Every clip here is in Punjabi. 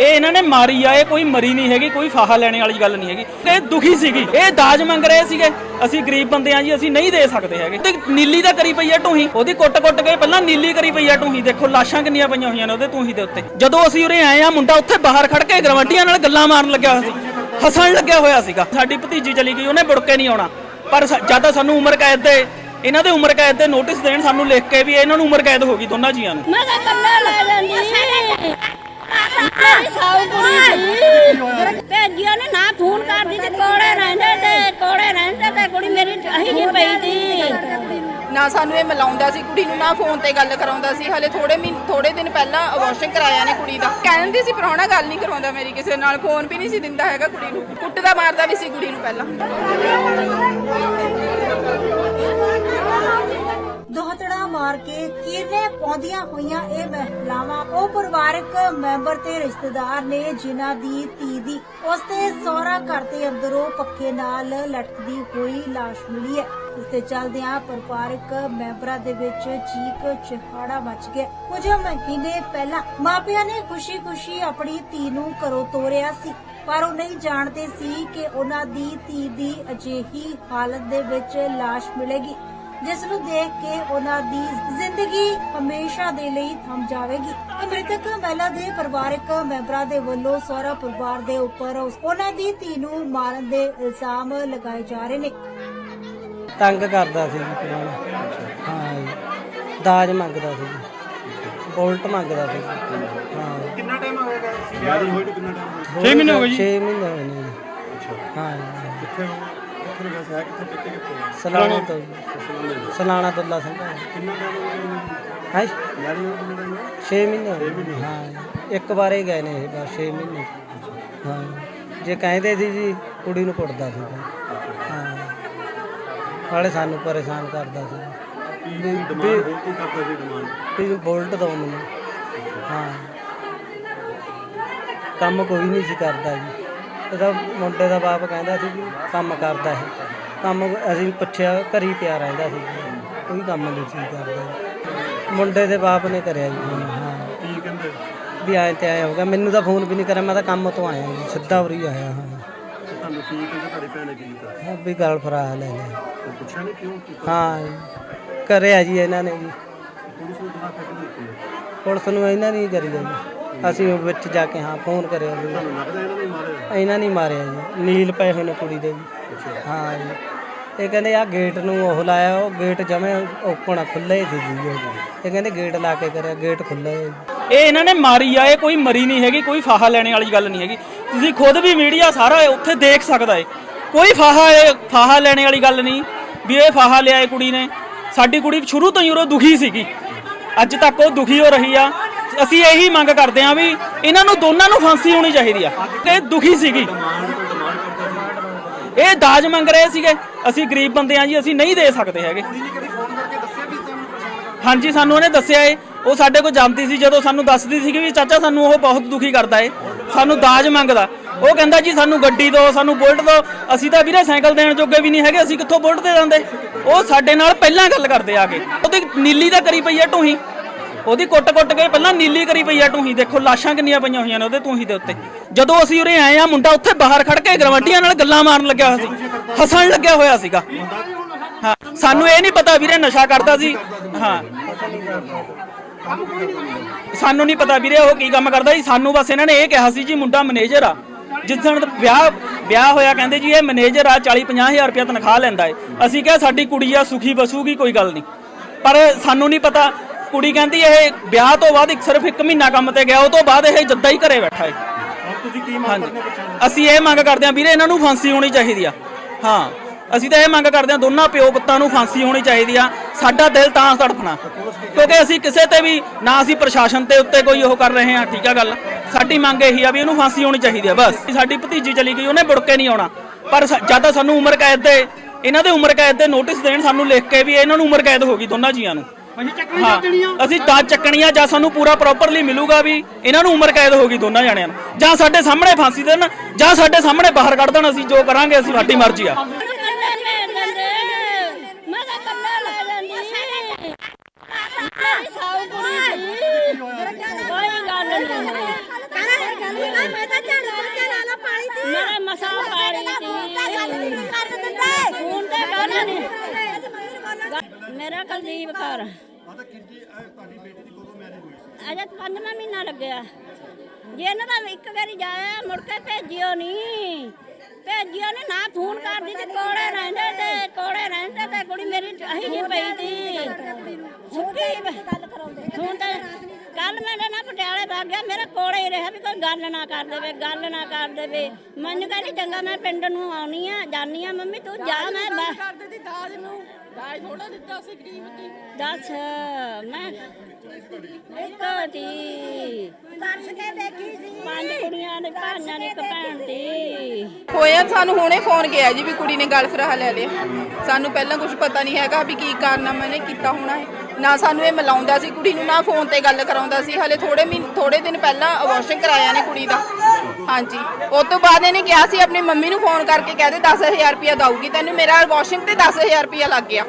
ਇਹ ਇਹਨਾਂ ਨੇ ਮਾਰੀ ਆ, ਇਹ ਕੋਈ ਮਰੀ ਨਹੀਂ ਹੈਗੀ, ਕੋਈ ਫਾਹਾ ਲੈਣੇ ਵਾਲੀ ਗੱਲ ਨਹੀਂ ਹੈਗੀ। ਇਹ ਦੁਖੀ ਸੀਗੀ। ਇਹ ਦਾਜ ਮੰਗ ਰਹੇ ਸੀਗੇ। ਅਸੀਂ ਗਰੀਬ ਬੰਦੇ ਆ ਜੀ, ਅਸੀਂ ਨਹੀਂ ਦੇ ਸਕਦੇ ਹੈਗੇ। ਤੇ ਨੀਲੀ ਦਾ ਕਰੀ ਪਈ ਆ ਟੂਹੀ ਉਹਦੀ ਕੁੱਟ-ਕੁੱਟ ਕੇ ਪਹਿਲਾਂ ਨੀਲੀ ਕਰੀ ਪਈ ਆ ਟੂਹੀ ਦੇਖੋ, ਲਾਸ਼ਾਂ ਕਿੰਨੀਆਂ ਪਈਆਂ ਹੋਈਆਂ ਨੇ ਉਹਦੇ ਟੂਹੀ ਦੇ ਉੱਤੇ। ਜਦੋਂ ਅਸੀਂ ਉਰੇ ਆਏ ਆ, ਮੁੰਡਾ ਉੱਥੇ ਬਾਹਰ ਖੜ ਕੇ ਗਰਵੰਡੀਆਂ ਨਾਲ ਗੱਲਾਂ ਮਾਰਨ ਲੱਗਿਆ ਹੋਇਆ ਸੀ। ਹੱਸਣ ਲੱਗਿਆ ਹੋਇਆ ਸੀਗਾ। ਸਾਡੀ ਭਤੀਜੀ ਚਲੀ ਗਈ, ਉਹਨੇ ਮੁੜ ਕੇ ਨਹੀਂ ਆਉਣਾ। ਪਰ ਜਦ ਸਾਨੂੰ ਉਮਰ ਕੈਦ ਦੇ, ਇਹਨਾਂ ਦੇ ਉਮਰ ਕੈਦ ਦੇ ਨੋਟਿਸ ਦੇਣ ਸਾਨੂੰ ਲਿਖ ਕੇ ਵੀ ਇਹਨਾਂ ਨੂੰ ਉਮਰ ਕੈਦ ਹੋ ਗਈ ਦੋਨਾਂ ਜੀਆਂ ਨੂੰ। ਮੈਂ ਕੱਲਾ ਲੈ ਜਾਂਦੀ। ਮੇਰੀ ਸਾਊ ਕੁੜੀ ਸੀ ਭੇਜਿਆ ਨੇ ਨਾ ਫੋਨ ਕਰਦੀ ਤੇ ਕੋੜੇ ਰਹਿੰਦੇ ਤੇ ਕੋੜੇ ਰਹਿੰਦੇ ਤੇ ਕੁੜੀ ਮੇਰੀ ਅਹੀ ਜੀ ਪਈ ਸੀ। ਨਾ ਸਾਨੂੰ ਇਹ ਮਿਲਾਉਂਦਾ ਸੀ, ਕੁੜੀ ਨੂੰ ਨਾ ਫੋਨ ਤੇ ਗੱਲ ਕਰਾਉਂਦਾ ਸੀ। ਹਲੇ ਥੋੜੇ ਮਹੀਨੇ ਥੋੜੇ ਦਿਨ ਪਹਿਲਾਂ ਅਬੋਰਸ਼ਨ ਕਰਾਇਆ ਨੇ ਕੁੜੀ ਦਾ। ਕਹਿੰਦੀ ਸੀ, ਪ੍ਰਾਹੁਣਾ ਗੱਲ ਨਹੀਂ ਕਰਾਉਂਦਾ ਮੇਰੀ ਕਿਸੇ ਨਾਲ, ਫੋਨ ਵੀ ਨਹੀਂ ਸੀ ਦਿੰਦਾ ਹੈਗਾ ਕੁੜੀ ਨੂੰ। ਕੁੱਟਦਾ ਮਾਰਦਾ ਵੀ ਸੀ ਕੁੜੀ ਨੂੰ ਪਹਿਲਾਂ। ਮਾਰ ਕੇ ਕਿਰਨੇ ਪੌਂਦੀਆਂ ਹੋਈਆਂ ਇਹ ਮਹਿਲਾਵਾਂ? ਉਹ ਪਰਿਵਾਰਕ ਮੈਂਬਰ ਤੇ ਰਿਸ਼ਤੇਦਾਰ ਨੇ ਜਿਨ੍ਹਾਂ ਦੀ ਧੀ ਦੀ ਉਸਦੇ ਸਹੁਰਾ ਘਰ ਦੇ ਅੰਦਰੋਂ ਪੱਖੇ ਨਾਲ ਲਟਕਦੀ ਹੋਈ ਲਾਸ਼ ਮਿਲੀ ਹੈ। ਇਸ ਤੇ ਚੱਲਦਿਆਂ ਪਰਿਵਾਰਕ ਮੈਂਬਰਾਂ ਦੇ ਵਿੱਚ ਚੀਕ ਚਿਹਾੜਾ ਮਚ ਗਿਆ। ਕੁਝ ਮਹੀਨੇ ਪਹਿਲਾਂ ਮਾਪਿਆਂ ਨੇ ਖੁਸ਼ੀ-ਖੁਸ਼ੀ ਆਪਣੀ ਧੀ ਨੂੰ ਘਰੋਂ ਤੋਰਿਆ ਸੀ, ਪਰ ਉਹ ਨਹੀਂ ਜਾਣਦੇ ਸੀ ਕਿ ਉਹਨਾਂ ਦੀ ਧੀ ਦੀ ਅਜਿਹੀ ਹਾਲਤ ਦੇ ਵਿੱਚ ਲਾਸ਼ ਮਿਲੇਗੀ। ਜਿਸ ਨੂੰ ਦੇਖ ਕੇ ਉਹਨਾਂ ਦੀ ਜ਼ਿੰਦਗੀ ਹਮੇਸ਼ਾ ਦੇ ਲਈ ਥੰਮ ਜਾਵੇਗੀ। ਮ੍ਰਿਤਕ ਮਹਿਲਾ ਦੇ ਪਰਿਵਾਰਕ ਮੈਂਬਰਾਂ ਦੇ ਵੱਲੋਂ ਸਹੁਰਾ ਪਰਿਵਾਰ ਦੇ ਉੱਪਰ ਉਹਨਾਂ ਦੀ ਧੀ ਨੂੰ ਮਾਰਨ ਦੇ ਇਲਜ਼ਾਮ ਲਗਾਏ ਜਾ ਰਹੇ ਨੇ। ਤੰਗ ਕਰਦਾ ਸੀ ਜੀ ਪੁਰਾਣਾ ਹਾਂ ਜੀ। ਦਾਜ ਮੰਗਦਾ ਸੀ ਜੀ। ਬੋਲਟ ਮੰਗਦਾ ਸੀ ਜੀ। ਹਾਂ। ਕਿੰਨਾ ਟਾਈਮ ਹੋ ਗਿਆ ਵਿਆਹ ਹੋਈ ਨੂੰ ਕਿੰਨਾ ਟਾਈਮ 6 ਮਹੀਨੇ ਹੋ ਗਏ ਜੀ? 6 ਮਹੀਨੇ ਹੋਏ ਨੇ ਜੀ ਹਾਂ ਜੀ। ਕਿੱਥੇ ਹੋ? ਕਿੱਥੇ ਵੈਸੇ ਹੈ ਕਿੱਥੇ ਕਿੱਥੇ ਕਿੱਥੇ ਹੈ ਸਲਾਣਾ ਤੋਂ। ਸਲਾਣਾ ਦੁੱਲਾ ਸਿੰਘ ਕਿੰਨਾ ਟਾਈਮ ਹੋ ਗਿਆ ਹਾਂ? ਵਿਆਹ ਨੂੰ ਕਿੰਨਾ ਟਾਈਮ ਹੋਇਆ 6 ਮਹੀਨੇ। ਹਾਂ ਜੀ। ਇੱਕ ਵਾਰੇ ਗਏ ਨੇ ਇਹ ਬਸ 6 ਮਹੀਨੇ। ਹਾਂ। ਜੀ। ਕਹਿੰਦੇ ਸੀ ਜੀ ਕੁੜੀ ਨੂੰ ਕੁੱਟਦਾ ਸੀ। ਹਾਂ। ਹਾਲੇ ਸਾਨੂੰ ਪਰੇਸ਼ਾਨ ਕਰਦਾ ਸੀ। ਕੀ ਡਿਮਾਂਡ ਹੋਰ ਕੀ ਕਰਦਾ ਸੀ ਡਿਮਾਂਡ ਵੀ ਬੋਲਟ ਦੋ ਮੈਨੂੰ। ਹਾਂ। ਕੰਮ ਕੋਈ ਨਹੀਂ ਸੀ ਕਰਦਾ ਜੀ। ਇਹਦਾ ਮੁੰਡੇ ਦਾ ਬਾਪ ਕਹਿੰਦਾ ਸੀ ਵੀ ਕੰਮ ਕਰਦਾ ਹੈ ਕੰਮ ਅਸੀਂ ਪੁੱਛਿਆ ਘਰੀ ਪਿਆ ਰਹਿੰਦਾ ਸੀ। ਕੋਈ ਕੰਮ ਨਹੀਂ ਸੀ ਕਰਦਾ। ਮੁੰਡੇ ਦੇ ਬਾਪ ਨੇ ਕਰਿਆ ਜੀ। ਹਾਂ। ਕੀ ਕਹਿੰਦੇ? ਵੀ ਆਏ ਤੇ ਆਇਆ ਹੋਗਾ ਮੈਨੂੰ ਤਾਂ ਫੋਨ ਵੀ ਨਹੀਂ ਕਰਿਆ। ਮੈਂ ਤਾਂ ਕੰਮ ਤੋਂ ਆਇਆ ਜੀ। ਸਿੱਧਾ ਉਰੀ ਆਇਆ ਹਾਂ। ਤੇ ਤੁਹਾਨੂੰ ਕੀ ਕਹਿੰਦੇ? ਤੁਹਾਡੀ ਭੈਣ ਨੇ ਕੀ ਕੀਤਾ? ਹਾਂ, ਵੀ ਗਲ ਫਰਾ ਲੈ ਉਹ ਪੁੱਛਿਆ ਨਹੀਂ ਕਿਉਂ ਕੀਤਾ? ਹਾਂ ਜੀ। ਕਰਿਆ ਜੀ ਇਹਨਾਂ ਨੇ ਜੀ। ਪੁਲਿਸ ਨੂੰ ਦਿਖਾ ਕੇ ਦਿੱਤੀ ਪੁਲਿਸ ਨੂੰ ਇਹਨਾਂ ਨੇ ਹੀ ਕਰੀ ਜੀ। ਅਸੀਂ ਉਹ ਵਿੱਚ ਜਾ ਕੇ, ਹਾਂ, ਫੋਨ ਕਰਿਆ ਵੀ ਤੁਹਾਨੂੰ ਲੱਗਦਾ ਇਹਨਾਂ ਨੇ ਮਾਰਿਆ ਇਹਨਾਂ ਨਹੀਂ ਮਾਰਿਆ ਜੀ। ਨੀਲ ਪਏ ਹੋਏ ਨੇ ਕੁੜੀ ਦੇ ਜੀ। ਹਾਂ ਜੀ। ਇਹ ਕਹਿੰਦੇ ਆ ਗੇਟ ਨੂੰ ਉਹ ਲਾਇਆ, ਉਹ ਗੇਟ ਜਮੇ ਓਪਨ ਖੁੱਲੇ ਸੀ ਜੀ ਉਹ। ਇਹ ਕਹਿੰਦੇ ਗੇਟ ਲਾ ਕੇ ਕਰਿਆ ਗੇਟ ਖੁੱਲਾ ਹੈ ਜੀ। ਇਹ ਇਹਨਾਂ ਨੇ ਮਾਰੀ ਆ, ਇਹ ਕੋਈ ਮਰੀ ਨਹੀਂ ਹੈਗੀ, ਕੋਈ ਫਾਹਾ ਲੈਣੇ ਵਾਲੀ ਗੱਲ ਨਹੀਂ ਹੈਗੀ। ਤੁਸੀਂ ਖੁਦ ਵੀ ਮੀਡੀਆ ਸਾਰਾ ਉੱਥੇ ਦੇਖ ਸਕਦਾ ਏ। ਕੋਈ ਫਾਹਾ, ਇਹ ਫਾਹਾ ਲੈਣੇ ਵਾਲੀ ਗੱਲ ਨਹੀਂ, ਵੀ ਇਹ ਫਾਹਾ ਲਿਆ ਇਹ ਕੁੜੀ ਨੇ। ਸਾਡੀ ਕੁੜੀ ਸ਼ੁਰੂ ਤੋਂ ਹੀ ਉਹ ਦੁਖੀ ਸੀਗੀ। ਅੱਜ ਤੱਕ ਉਹ ਦੁਖੀ ਹੋ ਰਹੀ ਆ। ਅਸੀਂ ਇਹੀ ਮੰਗ ਕਰਦੇ ਹਾਂ ਵੀ ਇਹਨਾਂ ਨੂੰ ਦੋਨਾਂ ਨੂੰ ਫਾਂਸੀ ਹੋਣੀ ਚਾਹੀਦੀ ਆ। ਤੇ ਦੁਖੀ ਸੀਗੀ। ਇਹ ਦਾਜ ਮੰਗ ਰਹੇ ਸੀਗੇ। ਅਸੀਂ ਗਰੀਬ ਬੰਦੇ ਆ ਜੀ, ਅਸੀਂ ਨਹੀਂ ਦੇ ਸਕਦੇ ਹੈਗੇ। ਹਾਂਜੀ, ਸਾਨੂੰ ਉਹਨੇ ਦੱਸਿਆ ਏ। ਉਹ ਸਾਡੇ ਕੋਲ ਜਾਂਦੀ ਸੀ, ਜਦੋਂ ਸਾਨੂੰ ਦੱਸਦੀ ਸੀ ਕਿ ਵੀ ਚਾਚਾ, ਸਾਨੂੰ ਉਹ ਬਹੁਤ ਦੁਖੀ ਕਰਦਾ ਏ। ਸਾਨੂੰ ਦਾਜ ਮੰਗਦਾ। ਉਹ ਕਹਿੰਦਾ ਜੀ, ਸਾਨੂੰ ਗੱਡੀ ਦਿਓ, ਸਾਨੂੰ ਬੁਲਟ ਦਿਓ। ਅਸੀਂ ਤਾਂ ਵੀਰੇ ਸਾਈਕਲ ਦੇਣ ਜੋਗੇ ਵੀ ਨਹੀਂ ਹੈਗੇ, ਅਸੀਂ ਕਿੱਥੋਂ ਬੁਲਟ ਦੇ ਦਿੰਦੇ? ਉਹ ਸਾਡੇ ਨਾਲ ਪਹਿਲਾਂ ਗੱਲ ਕਰਦੇ ਆ ਕੇ। ਉਹਦੀ ਨੀਲੀ ਦਾ ਕਰੀ ਪਈ ਆ ਟੂਹੀ ਉਹਦੀ ਕੁੱਟ-ਕੁੱਟ ਕੇ ਪਹਿਲਾਂ ਨੀਲੀ ਕਰੀ ਪਈ ਆ ਟੂਹੀ, ਦੇਖੋ ਲਾਸ਼ਾਂ ਕਿੰਨੀਆਂ ਪਈਆਂ ਹੋਈਆਂ ਨੇ ਉਹਦੇ ਟੂਹੀ ਦੇ ਉੱਤੇ। ਜਦੋਂ ਅਸੀਂ ਉਰੇ ਆਏ ਆ, ਮੁੰਡਾ ਉੱਥੇ ਬਾਹਰ ਖੜ ਕੇ ਗਰਵੰਡੀਆਂ ਨਾਲ ਗੱਲਾਂ ਮਾਰਨ ਲੱਗਿਆ ਹੋਇਆ ਸੀ, ਹੱਸਣ ਲੱਗਿਆ ਹੋਇਆ ਸੀਗਾ। ਹਾਂ, ਸਾਨੂੰ ਇਹ ਨਹੀਂ ਪਤਾ ਵੀਰੇ ਨਸ਼ਾ ਕਰਦਾ ਸੀ। ਹਾਂ। ਸਾਨੂੰ ਨਹੀਂ ਪਤਾ ਵੀਰੇ ਉਹ ਕੀ ਕੰਮ ਕਰਦਾ ਸੀ, ਸਾਨੂੰ ਬਸ ਇਹਨਾਂ ਨੇ ਇਹ ਕਿਹਾ ਸੀ ਜੀ, ਮੁੰਡਾ ਮੈਨੇਜਰ ਆ। ਜਿਸ ਦਿਨ ਵਿਆਹ ਵਿਆਹ ਹੋਇਆ ਕਹਿੰਦੇ ਜੀ, ਇਹ ਮੈਨੇਜਰ ਆ 40 ਹਜ਼ਾਰ ਰੁਪਏ ਤਨਖਾਹ ਲੈਂਦਾ ਏ। ਅਸੀਂ ਕਿਹਾ ਸਾਡੀ ਕੁੜੀ ਆ, ਸੁਖੀ ਬਸੂਗੀ ਕੋਈ ਗੱਲ ਨਹੀਂ। ਪਰ ਸਾਨੂੰ ਨਹੀਂ ਪਤਾ ਕੁੜੀ ਕਹਿੰਦੀ ਇਹ ਵਿਆਹ ਤੋਂ ਬਾਅਦ ਇੱਕ ਸਿਰਫ ਇੱਕ ਮਹੀਨਾ ਕੰਮ ਤੇ ਗਿਆ ਉਹ ਤੋਂ ਬਾਅਦ ਇਹ ਜੱਦਾ ਹੀ ਘਰੇ ਬੈਠਾ ਹੁਣ ਤੁਸੀਂ ਕੀ ਮੰਗ ਕਰਦੇ ਹੋ ਅਸੀਂ ਇਹ ਮੰਗ ਕਰਦੇ ਹਾਂ ਵੀਰੇ ਇਹਨਾਂ ਨੂੰ ਫਾਂਸੀ ਹੋਣੀ ਚਾਹੀਦੀ ਆ। ਹਾਂ ਅਸੀਂ ਤਾਂ ਇਹ ਮੰਗ ਕਰਦੇ ਹਾਂ ਦੋਨਾਂ ਪਿਓ ਪੁੱਤਾਂ ਨੂੰ ਫਾਂਸੀ ਹੋਣੀ ਚਾਹੀਦੀ ਆ। ਸਾਡਾ ਦਿਲ ਤਾਂ ਤੜਫਣਾ। ਕਿਉਂਕਿ ਅਸੀਂ ਕਿਸੇ ਤੇ ਵੀ ਨਾ ਅਸੀਂ ਪ੍ਰਸ਼ਾਸਨ ਤੇ ਉੱਤੇ ਕੋਈ ਉਹ ਕਰ ਰਹੇ ਹਾਂ ਠੀਕ ਆ ਗੱਲ। ਸਾਡੀ ਮੰਗ ਇਹੀ ਆ ਵੀ ਇਹਨੂੰ ਫਾਂਸੀ ਹੋਣੀ ਚਾਹੀਦੀ ਆ ਬਸ। ਸਾਡੀ ਭਤੀਜੀ ਚਲੀ ਗਈ ਉਹਨੇ ਮੁੜ ਕੇ ਨਹੀਂ ਆਉਣਾ। ਪਰ ਜਦ ਸਾਨੂੰ ਉਮਰ ਕੈਦ ਦੇ ਇਹਨਾਂ ਦੇ ਉਮਰ ਕੈਦ ਦੇ ਨੋਟਿਸ ਦੇਣ ਸਾਨੂੰ ਲਿਖ ਕੇ ਵੀ ਇਹਨਾਂ ਨੂੰ ਉਮਰ ਕੈਦ ਹੋ ਗਈ ਦੋਨਾਂ ਜੀਆਂ ਨੂੰ। ਅਸੀਂ ਚੱਕਣੀ ਹਾਂ। ਤਾਂ ਚੱਕਣੀਆਂ ਜਾਂ ਸਾਨੂੰ ਪੂਰਾ ਪ੍ਰੋਪਰਲੀ ਮਿਲੂਗਾ ਵੀ ਇਹਨਾਂ ਨੂੰ ਉਮਰ ਕੈਦ ਹੋਗੀ ਦੋਨਾਂ ਜਾਣਿਆਂ ਨੂੰ। ਜਾਂ ਸਾਡੇ ਸਾਹਮਣੇ ਫਾਂਸੀ ਦੇਣ ਜਾਂ ਸਾਡੇ ਸਾਹਮਣੇ ਬਾਹਰ ਕੱਢ ਦੇਣ ਅਸੀਂ ਜੋ ਕਰਾਂਗੇ ਅਸੀਂ ਸਾਡੀ ਮਰਜ਼ੀ ਆ। ਮੇਰਾ ਕੁਲਦੀਪ ਕੌਰ। ਆਦਾ ਕਿੰਨੀ ਤੁਹਾਡੀ ਬੇਟੀ ਦੀ ਕਦੋਂ ਮੈਰਿਜ ਹੋਈ ਸੀ? ਅਜੇ ਪੰਜਵਾਂ ਮਹੀਨਾ ਲੱਗਿਆ। ਜੇ ਇਹਨਾਂ ਦਾ ਇੱਕ ਵਾਰੀ ਜਾਇਆ ਮੁੜ ਕੇ ਭੇਜਿਓ ਨਹੀਂ। ਭੇਜਿਓ ਨੇ ਨਾ ਫੋਨ ਕਰਦੀ ਤੇ ਕੋਲੇ ਰਹਿੰਦੇ ਤੇ ਕੋਲੇ ਰਹਿੰਦੇ ਤੇ ਕੁੜੀ ਮੇਰੀ ਅਹੀ ਜੀ ਪਈ ਤੀ ਸੁੱਕੀ ਗੱਲ ਕਰਾਉਂਦੇ ਹੁਣ ਤਾਂ ਕੱਲ ਮੇਰੇ ਨਾਲ ਪਟਿਆਲੇ ਵਗ ਗਿਆ ਮੇਰੇ ਕੋਲੇ ਹੀ ਰਿਹਾ ਵੀ ਕੋਈ ਗੱਲ ਨਾ ਕਰ ਦੇਵੇ ਗੱਲ ਨਾ ਕਰ ਦੇਵੇ। ਮੈਨੂੰ ਕਹਿੰਦੀ ਚੰਗਾ ਮੈਂ ਪਿੰਡ ਨੂੰ ਆਉਣੀ ਆ ਜਾਨੀ ਆ ਮੰਮੀ ਤੂੰ ਜਾ ਮੈਂ ਬਾ- ਕਰਦੇ ਦੀ ਦਾਜ ਨੂੰ ਦਾਜ ਥੋੜਾ ਦਿੱਤਾ ਸੀ ਗਰੀਬ ਦੀ। ਦੱਸ ਮੈਂ ਇੱਕ ਦੀ ਦੱਸ ਕੇ ਦੇਖੀ ਸੀ। ਪੰਜ ਕੁੜੀਆਂ ਨੇ ਭਾਈਆਂ ਨੇ ਇੱਕ ਭੈਣ ਦੀ। ਹੋਇਆ ਸਾਨੂੰ ਹੁਣੇ ਫੋਨ ਗਿਆ ਜੀ ਵੀ ਕੁੜੀ ਨੇ ਗਲ ਫਰਾ ਲੈ ਲਿਆ। ਸਾਨੂੰ ਪਹਿਲਾਂ ਕੁਝ ਪਤਾ ਨਹੀਂ ਹੈਗਾ ਵੀ ਕੀ ਕਾਰਨਾਮਾ ਨੇ ਕੀਤਾ ਹੋਣਾ ਹੈ। ਨਾ ਸਾਨੂੰ ਇਹ ਮਿਲਾਉਂਦਾ ਸੀ, ਕੁੜੀ ਨੂੰ ਨਾ ਫੋਨ ਤੇ ਗੱਲ ਕਰਾਉਂਦਾ ਸੀ। ਹਲੇ ਥੋੜੇ ਮਹੀਨੇ ਥੋੜੇ ਦਿਨ ਪਹਿਲਾਂ ਅਬੋਰਸ਼ਨ ਕਰਾਇਆ ਨੇ ਕੁੜੀ ਦਾ। ਹਾਂਜੀ। ਉਸ ਤੋਂ ਬਾਅਦ ਇਹਨੇ ਕਿਹਾ ਸੀ, ਆਪਣੀ ਮੰਮੀ ਨੂੰ ਫੋਨ ਕਰਕੇ ਕਹਿ ਦੇ 10000 ਰੁਪਇਆ ਦਊਗੀ, ਤੈਨੂੰ ਮੇਰਾ ਅਬੋਰਸ਼ਨ ਤੇ 10000 ਰੁਪਇਆ ਲੱਗ ਗਿਆ।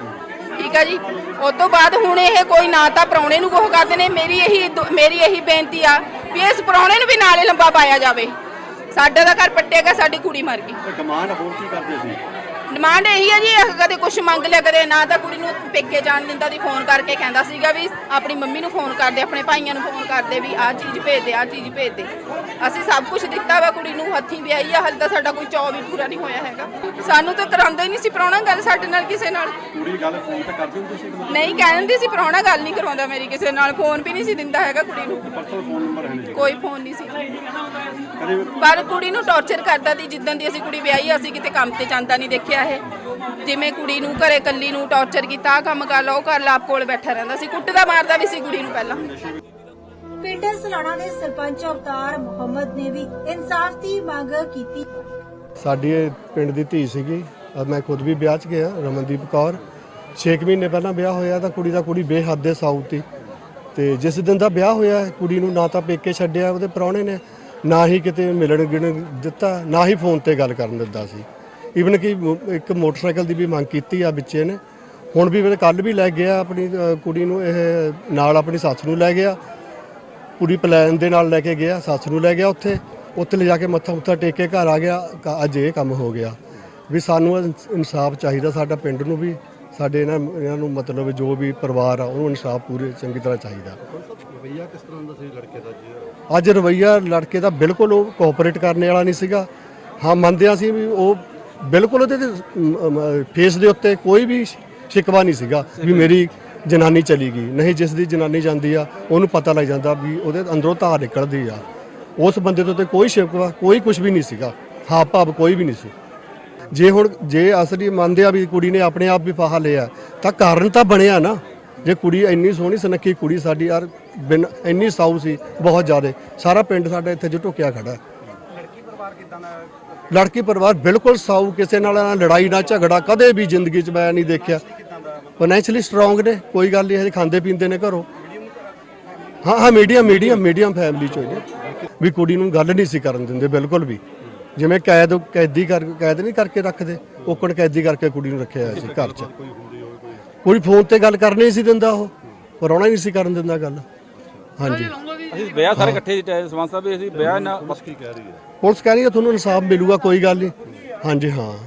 ਠੀਕ ਆ ਜੀ? ਉਸ ਤੋਂ ਬਾਅਦ ਹੁਣ ਇਹ ਕੋਈ ਨਾ ਤਾਂ ਪ੍ਰਾਹੁਣੇ ਨੂੰ ਕੋਹ ਕਰਦੇ ਨੇ, ਮੇਰੀ ਇਹੀ ਮੇਰੀ ਇਹੀ ਬੇਨਤੀ ਆ ਵੀ ਇਸ ਪ੍ਰਾਹੁਣੇ ਨੂੰ ਵੀ ਨਾਲੇ ਲੰਬਾ ਪਾਇਆ ਜਾਵੇ। ਸਾਡਾ ਦਾ ਘਰ ਪੱਟਿਆ ਗਿਆ, ਸਾਡੀ ਕੁੜੀ ਮਰ ਗਈ। ਤੇ ਡਿਮਾਂਡ ਹੋਰ ਕੀ ਕਰਦੇ ਸੀ? ਡਿਮਾਂਡ ਇਹੀ ਹੈ ਜੀ ਇਹ ਕਦੇ ਕੁਝ ਮੰਗ ਲਿਆ ਕਦੇ ਨਾ ਤਾਂ ਕੁੜੀ ਨੂੰ ਪੇਕੇ ਜਾਣ ਦਿੰਦਾ ਦੀ ਫੋਨ ਕਰਕੇ ਕਹਿੰਦਾ ਸੀਗਾ ਵੀ ਆਪਣੀ ਮੰਮੀ ਨੂੰ ਫੋਨ ਕਰਦੇ ਆਪਣੇ ਭਾਈਆਂ ਨੂੰ ਫੋਨ ਕਰਦੇ ਵੀ ਆਹ ਚੀਜ਼ ਭੇਜ ਦੇ ਆਹ ਚੀਜ਼ ਭੇਜ ਦੇ। ਅਸੀਂ ਸਭ ਕੁਝ ਦਿੱਤਾ ਵਾ ਕੁੜੀ ਨੂੰ ਹੱਥੀਂ ਵਿਆਹੀ ਆ ਹਾਲੇ ਤਾਂ ਸਾਡਾ ਕੋਈ ਚੌ ਵੀ ਪੂਰਾ ਨਹੀਂ ਹੋਇਆ ਹੈਗਾ। ਸਾਨੂੰ ਤਾਂ ਕਰਾਉਂਦਾ ਹੀ ਨਹੀਂ ਸੀ ਪ੍ਰਾਹੁਣਾ ਗੱਲ ਸਾਡੇ ਨਾਲ ਕਿਸੇ ਨਾਲ। ਕੁੜੀ ਗੱਲ ਫੋਨ ਤੇ ਕਰਦੇ ਹੁੰਦੇ ਸੀ ਕਿ ਨਹੀਂ ਕਹਿੰਦੀ ਸੀ ਪ੍ਰਾਹੁਣਾ ਗੱਲ ਨਹੀਂ ਕਰਵਾਉਂਦਾ ਮੇਰੀ ਕਿਸੇ ਨਾਲ ਫੋਨ ਵੀ ਨਹੀਂ ਸੀ ਦਿੰਦਾ ਹੈਗਾ ਕੁੜੀ ਨੂੰ। ਪਰਸਨਲ ਫੋਨ ਨੰਬਰ ਹੈ ਨਹੀਂ ਕੋਈ ਫੋਨ ਨਹੀਂ ਸੀ। ਪਰ ਕੁੜੀ ਨੂੰ ਟੌਰਚਰ ਕਰਦਾ ਦੀ ਜਿੱਦਾਂ ਦੀ ਅਸੀਂ ਕੁੜੀ ਵਿਆਹੀ ਅਸੀਂ ਕਿਤੇ ਕੰਮ ਤੇ ਜਾਂਦਾ ਨਹੀਂ ਦੇਖਿਆ ਇਹ ਜਿਵੇਂ ਕੁੜੀ ਨੂੰ ਘਰੇ ਕੱਲੀ ਨੂੰ ਟੌਰਚਰ ਕੀਤਾ ਆਹ ਕੰਮ ਕਰ ਲਾ ਉਹ ਕਰ ਲਾ ਆਪ ਕੋਲ ਬੈਠਾ ਰਹਿੰਦਾ ਸੀ। ਕੁੱਟਦਾ ਮਾਰਦਾ ਵੀ ਸੀ ਕੁੜੀ ਨੂੰ ਪਹਿਲਾਂ। ਪਿੰਡ ਸਲਾਣਾ ਦੇ ਸਰਪੰਚ ਅਵਤਾਰ ਮੁਹੰਮਦ ਨੇ ਵੀ ਇਨਸਾਫ ਦੀ ਮੰਗ ਕੀਤੀ। ਸਾਡੀ ਇਹ ਪਿੰਡ ਦੀ ਧੀ ਸੀਗੀ। ਮੈਂ ਖੁਦ ਵੀ ਵਿਆਹ 'ਚ ਗਿਆ ਰਮਨਦੀਪ ਕੌਰ। 6 ਮਹੀਨੇ ਪਹਿਲਾਂ ਵਿਆਹ ਹੋਇਆ ਤਾਂ ਕੁੜੀ ਦਾ ਕੁੜੀ ਬੇਹੱਦ ਦੇ ਸਾਊ ਤੀ ਤੇ ਜਿਸ ਦਿਨ ਦਾ ਵਿਆਹ ਹੋਇਆ ਕੁੜੀ ਨੂੰ ਨਾ ਤਾਂ ਪੇਕੇ ਛੱਡਿਆ ਉਹਦੇ ਪ੍ਰਾਹੁਣੇ ਨੇ ਨਾ ਹੀ ਕਿਤੇ ਮਿਲਣ ਗਿਣ ਦਿੱਤਾ ਨਾ ਹੀ ਫੋਨ ਤੇ ਗੱਲ ਕਰਨ ਦਿੰਦਾ ਸੀ। ਈਵਨ ਕਿ ਇੱਕ ਮੋਟਰਸਾਈਕਲ ਦੀ ਵੀ ਮੰਗ ਕੀਤੀ ਆ ਬੱਚੇ ਨੇ। ਹੁਣ ਵੀ ਮੇਰੇ ਕੱਲ ਵੀ ਲੈ ਗਿਆ ਆਪਣੀ ਕੁੜੀ ਨੂੰ, ਇਹ ਨਾਲ ਆਪਣੀ ਸੱਸ ਨੂੰ ਲੈ ਗਿਆ। ਪੂਰੀ ਪਲਾਨ ਦੇ ਨਾਲ ਲੈ ਕੇ ਗਿਆ, ਸੱਸ ਨੂੰ ਲੈ ਗਿਆ ਉੱਥੇ। ਉੱਥੇ ਲਿਜਾ ਕੇ ਮੱਥਾ ਮੁੱਥਾ ਟੇਕ ਕੇ ਘਰ ਆ ਗਿਆ। ਅੱਜ ਇਹ ਕੰਮ ਹੋ ਗਿਆ। ਵੀ ਸਾਨੂੰ ਇਨਸਾਫ ਚਾਹੀਦਾ ਸਾਡਾ ਪਿੰਡ ਨੂੰ ਵੀ। ਸਾਡੇ ਇਹਨਾਂ ਇਹਨਾਂ ਨੂੰ ਮਤਲਬ ਜੋ ਵੀ ਪਰਿਵਾਰ ਆ, ਉਹਨੂੰ ਇਨਸਾਫ ਪੂਰੇ ਚੰਗੀ ਤਰ੍ਹਾਂ ਚਾਹੀਦਾ। ਰਵਈਆ ਕਿਸ ਤਰ੍ਹਾਂ ਦਾ ਸੀ ਲੜਕੇ ਦਾ ਜੀ? ਅੱਜ ਰਵਈਆ, ਲੜਕੇ ਦਾ ਬਿਲਕੁਲ ਉਹ ਕੋਆਪਰੇਟ ਕਰਨ ਵਾਲਾ ਨਹੀਂ ਸੀਗਾ। ਹਾਂ, ਮੰਨਦੇ ਹਾਂ ਸੀ ਵੀ ਉਹ ਬਿਲਕੁਲ ਉਹਦੇ ਫੇਸ ਦੇ ਉੱਤੇ ਕੋਈ ਵੀ ਸ਼ਿਕਵਾ ਨਹੀਂ ਸੀਗਾ ਵੀ ਮੇਰੀ ਜਨਾਨੀ ਚਲੀ ਗਈ। ਨਹੀਂ ਜਿਸ ਦੀ ਜਨਾਨੀ ਜਾਂਦੀ ਆ, ਉਹਨੂੰ ਪਤਾ ਲੱਗ ਜਾਂਦਾ ਵੀ ਉਹਦੇ ਅੰਦਰੋਂ ਧਾਰ ਨਿਕਲਦੀ ਆ। ਉਸ ਬੰਦੇ ਤੋਂ ਤੇ ਕੋਈ ਸ਼ਿਕਵਾ, ਕੋਈ ਕੁਝ ਵੀ ਨਹੀਂ ਸੀਗਾ। ਹਾਵ ਭਾਵ ਕੋਈ ਵੀ ਨਹੀਂ ਸੀ। ਜੇ ਹੁਣ, ਜੇ ਅਸਲੀ ਮੰਨਦੇ ਆ ਵੀ ਕੁੜੀ ਨੇ ਆਪਣੇ ਆਪ ਵੀ ਫਾਹਾ ਲਿਆ, ਤਾਂ ਕਾਰਨ ਤਾਂ ਬਣਿਆ ਨਾ। ਜੇ ਕੁੜੀ ਇੰਨੀ ਸੋਹਣੀ ਸੁਨੱਖੀ ਕੁੜੀ ਸਾਡੀ ਯਾਰ, ਬਿਨ, ਇੰਨੀ ਸਾਊ ਸੀ, ਬਹੁਤ ਜ਼ਿਆਦਾ। ਸਾਰਾ ਪਿੰਡ ਸਾਡਾ ਇੱਥੇ ਜੋ ਢੁਕਿਆ ਖੜਾ। ਲੜਕੀ ਪਰਿਵਾਰ ਕਿਦਾਂ ਦਾ ਲੜਕੀ ਪਰਿਵਾਰ ਬਿਲਕੁਲ ਸਾਊ ਕਿਸੇ ਨਾਲ ਨਾ ਲੜਾਈ ਨਾ ਝਗੜਾ ਕਦੇ ਵੀ ਜ਼ਿੰਦਗੀ 'ਚ ਮੈਂ ਨਹੀਂ ਦੇਖਿਆ। ਫਾਈਨੈਂਸ਼ਲੀ ਸਟਰੋਂਗ ਨੇ ਕੋਈ ਗੱਲ ਨਹੀਂ ਇਹ ਖਾਂਦੇ ਪੀਂਦੇ ਨੇ ਘਰੋਂ। ਹਾਂ ਹਾਂ ਮੀਡੀਅਮ ਮੀਡੀਅਮ ਮੀਡੀਅਮ ਫੈਮਿਲੀ ਚੋਂ ਨੇ ਵੀ ਕੁੜੀ ਨੂੰ ਗੱਲ ਨਹੀਂ ਸੀ ਕਰਨ ਦਿੰਦੇ ਬਿਲਕੁਲ ਵੀ। ਜਿਵੇਂ ਕੈਦ ਕੈਦੀ ਕਰ ਕੈਦ ਨਹੀਂ ਕਰਕੇ ਰੱਖਦੇ ਓਕੜ ਕੈਦੀ ਕਰਕੇ ਕੁੜੀ ਨੂੰ ਰੱਖਿਆ ਹੋਇਆ ਸੀ ਘਰ 'ਚ। ਕੋਈ ਫੋਨ ਤੇ ਗੱਲ ਕਰਨੀ ਨਹੀਂ ਸੀ ਦਿੰਦਾ ਉਹ ਪਰਾਉਣਾ ਨਹੀਂ ਸੀ ਕਰਨ ਦਿੰਦਾ ਗੱਲ। ਹਾਂਜੀ। ਅਸੀਂ ਵਿਆਹ ਸਾਰੇ ਇਕੱਠੇ ਸਮਾਨ ਸਾਹਿਬ ਅਸੀਂ ਵਿਆਹ ਨਾ ਬਸ ਕੀ ਕਹਿ ਰਹੀ ਹੈ? ਪੁਲਿਸ ਕਹਿ ਰਹੀ ਹੈ ਤੁਹਾਨੂੰ ਇਨਸਾਫ ਮਿਲੂਗਾ ਕੋਈ ਗੱਲ ਨਹੀਂ। ਹਾਂਜੀ ਹਾਂ। ਹੁਣ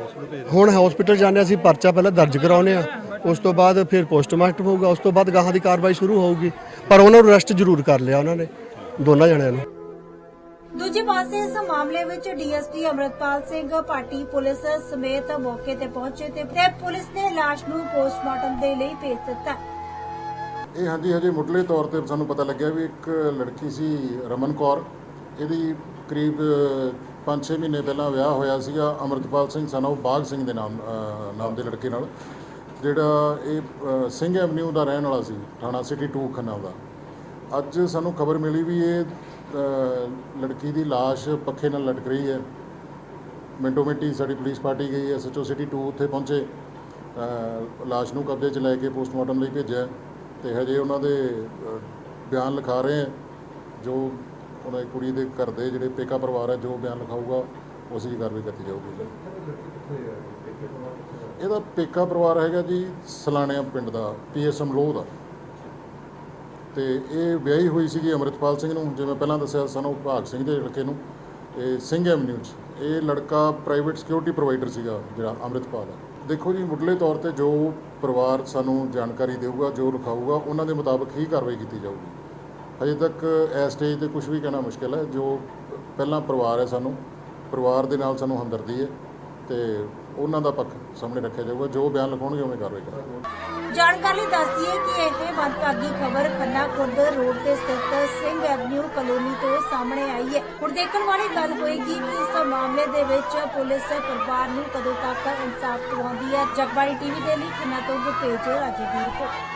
ਹਸਪੀਟਲ ਭੇਜ ਹੁਣ ਹਸਪੀਟਲ ਜਾਂਦੇ ਅਸੀਂ ਪਰਚਾ ਪਹਿਲਾਂ ਦਰਜ ਕਰਾਉਨੇ ਆ ਉਸ ਤੋਂ ਬਾਅਦ ਫਿਰ ਪੋਸਟਮਾਰਟਮ ਹੋਊਗਾ ਉਸ ਤੋਂ ਬਾਅਦ ਗਾਹਾਂ ਦੀ ਕਾਰਵਾਈ ਸ਼ੁਰੂ ਹੋਊਗੀ। ਪਰ ਉਹਨਾਂ ਨੂੰ ਅਰੈਸਟ ਜ਼ਰੂਰ ਕਰ ਲਿਆ ਉਹਨਾਂ ਨੇ ਦੋਨਾਂ ਜਣਿਆਂ ਨੂੰ। ਦੂਜੇ ਪਾਸੇ ਇਸ ਮਾਮਲੇ ਵਿੱਚ DSP Amritpal Singh party police ਸਮੇਤ ਮੌਕੇ ਤੇ ਪਹੁੰਚੇ ਤੇ ਤੇ ਪੁਲਿਸ ਨੇ ਲਾਸ਼ ਨੂੰ ਪੋਸਟਮਾਰਟਮ ਦੇ ਲਈ ਭੇਜ ਦਿੱਤਾ। ਇਹ ਹਾਂਜੀ ਹਜੇ ਮੁੱਢਲੇ ਤੌਰ ਤੇ ਸਾਨੂੰ ਪਤਾ ਲੱਗਿਆ ਵੀ ਇੱਕ ਲੜਕੀ ਸੀ ਰਮਨ ਕੌਰ। ਇਹਦੀ ਕਰੀਬ 5-6 ਮਹੀਨੇ ਪਹਿਲਾਂ ਵਿਆਹ ਹੋਇਆ ਸੀਗਾ ਅਮਰਤਪਾਲ ਸਿੰਘ ਸਨ of ਬਾਗ ਸਿੰਘ ਦੇ ਨਾਮ ਨਾਮ ਦੇ ਲੜਕੇ ਨਾਲ ਜਿਹੜਾ ਇਹ ਸਿੰਘ ਐਵਨਿਊ ਦਾ ਰਹਿਣ ਵਾਲਾ ਸੀ ਥਾਣਾ ਸਿਟੀ 2 ਖੰਨਾ ਦਾ ਅੱਜ ਸਾਨੂੰ ਖਬਰ ਮਿਲੀ ਵੀ ਇਹ ਲੜਕੀ ਦੀ ਲਾਸ਼ ਪੱਖੇ ਨਾਲ ਲਟਕ ਰਹੀ ਹੈ। ਮਿੰਟੋ ਮਿੰਟੀ ਸਾਡੀ ਪੁਲਿਸ ਪਾਰਟੀ ਗਈ ਐਸਐਚਓ ਸਿਟੀ 2 ਉੱਥੇ ਪਹੁੰਚੇ। ਅ, ਲਾਸ਼ ਨੂੰ ਕਬਜ਼ੇ 'ਚ ਲੈ ਕੇ ਪੋਸਟਮਾਰਟਮ ਲਈ ਭੇਜਿਆ ਤੇ ਹਜੇ ਉਹਨਾਂ ਦੇ ਬਿਆਨ ਲਿਖਾ ਰਹੇ ਆ ਜੋ ਉਹਨਾਂ ਦੀ ਕੁੜੀ ਦੇ ਘਰ ਦੇ ਜਿਹੜੇ ਪੇਕਾ ਪਰਿਵਾਰ ਹੈ, ਜੋ ਬਿਆਨ ਲਿਖਾਊਗਾ ਉਸੇ ਦੀ ਕਾਰਵਾਈ ਕੀਤੀ ਜਾਊਗੀ। ਇਹਦਾ ਪੇਕਾ ਪਰਿਵਾਰ ਹੈਗਾ ਜੀ ਸਲਾਣਿਆ ਪਿੰਡ ਦਾ, ਪੀਐਸਐਮ ਲੋਹ ਦਾ। ਤੇ ਇਹ ਵਿਆਹੀ ਹੋਈ ਸੀਗੀ ਅਮਰਿਤਪਾਲ ਸਿੰਘ ਨੂੰ, ਜਿਵੇਂ ਪਹਿਲਾਂ ਦੱਸਿਆ ਸਾਨੂੰ ਭਾਗ ਸਿੰਘ ਦੇ ਲੜਕੇ ਨੂੰ ਇਹ ਸਿੰਘ ਐਵਨਿਊ 'ਚ। ਇਹ ਲੜਕਾ ਪ੍ਰਾਈਵੇਟ ਸਿਕਿਉਰਿਟੀ ਪ੍ਰੋਵਾਈਡਰ ਸੀਗਾ, ਜਿਹੜਾ ਅਮਰਿਤਪਾਲ ਹੈ। ਦੇਖੋ ਜੀ, ਮੁੱਢਲੇ ਤੌਰ ਤੇ ਜੋ ਪਰਿਵਾਰ ਸਾਨੂੰ ਜਾਣਕਾਰੀ ਦੇਊਗਾ, ਜੋ ਲਿਖਾਊਗਾ, ਉਹਨਾਂ ਦੇ ਮੁਤਾਬਕ ਹੀ ਕਾਰਵਾਈ ਕੀਤੀ ਜਾਊਗੀ। ਹਜੇ ਤੱਕ ਇਸ ਸਟੇਜ ਤੇ ਕੁਝ ਵੀ ਕਹਿਣਾ ਮੁਸ਼ਕਿਲ ਹੈ। ਜੋ ਪਹਿਲਾਂ ਪਰਿਵਾਰ ਹੈ ਸਾਨੂੰ, ਪਰਿਵਾਰ ਦੇ ਨਾਲ ਸਾਨੂੰ ਹਮਦਰਦੀ ਹੈ ਤੇ ਉਹਨਾਂ ਦਾ ਪੱਖ ਸਾਹਮਣੇ ਰੱਖਿਆ ਜਾਊਗਾ। ਜੋ ਬਿਆਨ ਲਿਖਾਉਣਗੇ ਉਵੇਂ ਕਾਰਵਾਈ ਕਰਾਂਗੇ। ਜਾਣਕਾਰੀ ਦੱਸਦੀ ਹੈ ਕਿ ਇਹ ਮੰਦਭਾਗੀ ਖਬਰ ਖੰਨਾ ਖੁਰਦ ਰੋਡ ਤੇ ਸਥਿਤ ਸਿੰਘ ਐਵਨਿਊ ਕਲੋਨੀ ਤੋਂ ਸਾਹਮਣੇ ਆਈ ਹੈ। ਹੁਣ ਦੇਖਣ ਵਾਲੀ ਗੱਲ ਹੋਏਗੀ ਕਿ ਇਸ ਮਾਮਲੇ ਦੇ ਵਿੱਚ ਪੁਲਿਸ ਪਰਿਵਾਰ ਨੂੰ ਕਦੋਂ ਤੱਕ ਇਨਸਾਫ ਦਿਵਾਉਂਦੀ ਹੈ। ਜਗਬਾਣੀ ਟੀਵੀ ਦੇ ਲਈ ਖੰਨਾ ਤੋਂ ਗੁਰਤੇਜ ਰਾਜੇ ਦੀ ਰਿਪੋਰਟ।